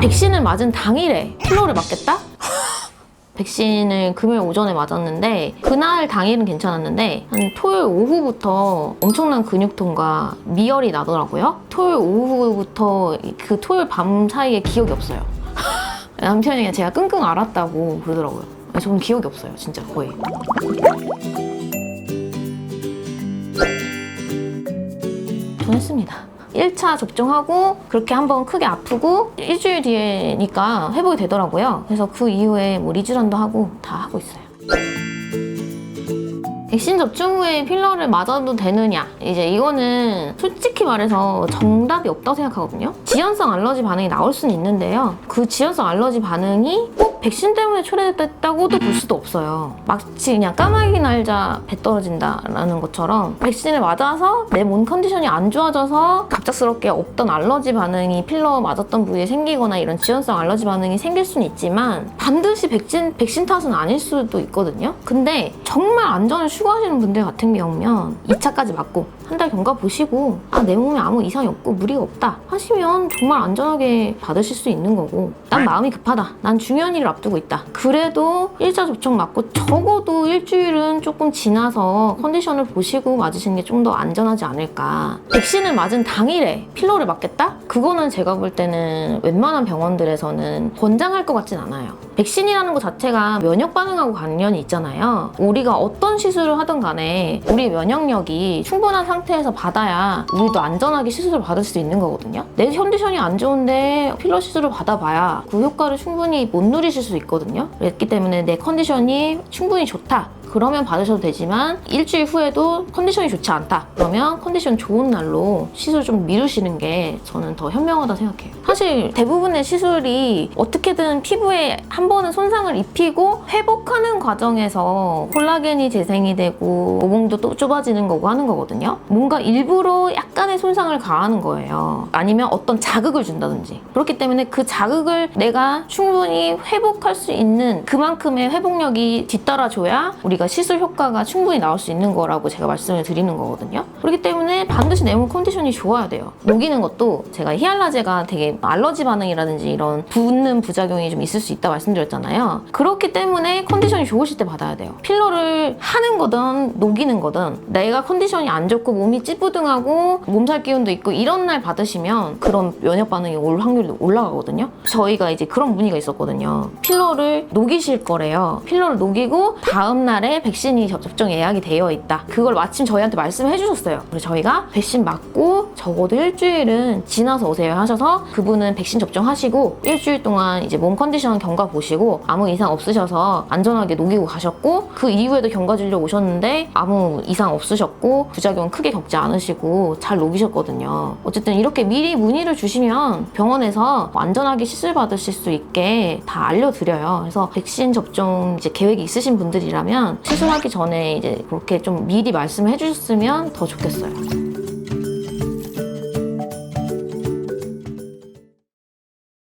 백신을 맞은 당일에 필러를 맞겠다? 백신을 금요일 오전에 맞았는데 그날 당일은 괜찮았는데 한 토요일 오후부터 엄청난 근육통과 미열이 나더라고요. 토요일 오후부터 그 토요일 밤 사이에 기억이 없어요. 남편이 제가 끙끙 앓았다고 그러더라고요. 저는 기억이 없어요, 진짜 거의. 전 했습니다. 1차 접종하고 그렇게 한번 크게 아프고 일주일 뒤에니까 회복이 되더라고요. 그래서 그 이후에 뭐 리쥬런도 하고 다 하고 있어요. 백신 접종 후에 필러를 맞아도 되느냐? 이제 이거는 솔직히 말해서 정답이 없다고 생각하거든요. 지연성 알러지 반응이 나올 수는 있는데요. 그 지연성 알러지 반응이 꼭 백신 때문에 초래됐다고도 볼 수도 없어요. 마치 그냥 까마귀 날자 배 떨어진다라는 것처럼 백신을 맞아서 내 몸 컨디션이 안 좋아져서 갑작스럽게 없던 알러지 반응이 필러 맞았던 부위에 생기거나 이런 지연성 알러지 반응이 생길 수는 있지만 반드시 백신, 백신 탓은 아닐 수도 있거든요. 근데 정말 안전을 추구하시는 분들 같은 경우면 2차까지 맞고 한 달 경과 보시고 아 내 몸에 아무 이상이 없고 무리가 없다 하시면 정말 안전하게 받으실 수 있는 거고 난 마음이 급하다. 난 중요한 일을 앞두고 있다. 그래도 1차 접종 맞고 적어도 일주일은 조금 지나서 컨디션을 보시고 맞으시는 게 좀 더 안전하지 않을까. 백신을 맞은 당일에 필러를 맞겠다? 그거는 제가 볼 때는 웬만한 병원들에서는 권장할 것 같진 않아요 백신이라는 것 자체가 면역 반응하고 관련이 있잖아요 우리가 어떤 시술을 하든 간에 우리 면역력이 충분한 상태에서 받아야 우리도 안전하게 시술을 받을 수 있는 거거든요. 내 컨디션이 안 좋은데 필러 시술을 받아봐야 그 효과를 충분히 못 누리실 수 있거든요. 그렇기 때문에 내 컨디션이 충분히 좋다. 그러면 받으셔도 되지만 일주일 후에도 컨디션이 좋지 않다. 그러면 컨디션 좋은 날로 시술 좀 미루시는 게 저는 더 현명하다 생각해요. 사실 대부분의 시술이 어떻게든 피부에 한 번은 손상을 입히고 회복하는 과정에서 콜라겐이 재생이 되고 모공도 또 좁아지는 거고 하는 거거든요. 뭔가 일부러 약간의 손상을 가하는 거예요. 아니면 어떤 자극을 준다든지. 그렇기 때문에 그 자극을 내가 충분히 회복할 수 있는 그만큼의 회복력이 뒤따라줘야 우리가 시술 효과가 충분히 나올 수 있는 거라고 제가 말씀을 드리는 거거든요. 그렇기 때문에 반드시 내 몸 컨디션이 좋아야 돼요. 녹이는 것도 제가 히알라제가 되게 알러지 반응이라든지 이런 붓는 부작용이 좀 있을 수 있다 말씀드렸잖아요. 그렇기 때문에 컨디션이 좋으실 때 받아야 돼요. 필러를 하는 거든 녹이는 거든 내가 컨디션이 안 좋고 몸이 찌뿌둥하고 몸살 기운도 있고 이런 날 받으시면 그런 면역 반응이 올 확률이 올라가거든요. 저희가 이제 그런 문의가 있었거든요. 필러를 녹이실 거래요. 필러를 녹이고 다음 날에 백신이 접- 접종 예약이 되어 있다. 그걸 마침 저희한테 말씀해 주셨어요. 그래서 저희가 백신 맞고 적어도 일주일은 지나서 오세요 하셔서 그분은 백신 접종하시고 일주일 동안 이제 몸 컨디션 경과 보시고 아무 이상 없으셔서 안전하게 녹이고 가셨고 그 이후에도 경과 진료 오셨는데 아무 이상 없으셨고 부작용 크게 겪지 않으시고 잘 녹이셨거든요. 어쨌든 이렇게 미리 문의를 주시면 병원에서 안전하게 시술 받으실 수 있게 다 알려드려요. 그래서 백신 접종 이제 계획이 있으신 분들이라면 시술하기 전에 이제 그렇게 좀 미리 말씀해 주셨으면 더 좋겠어요.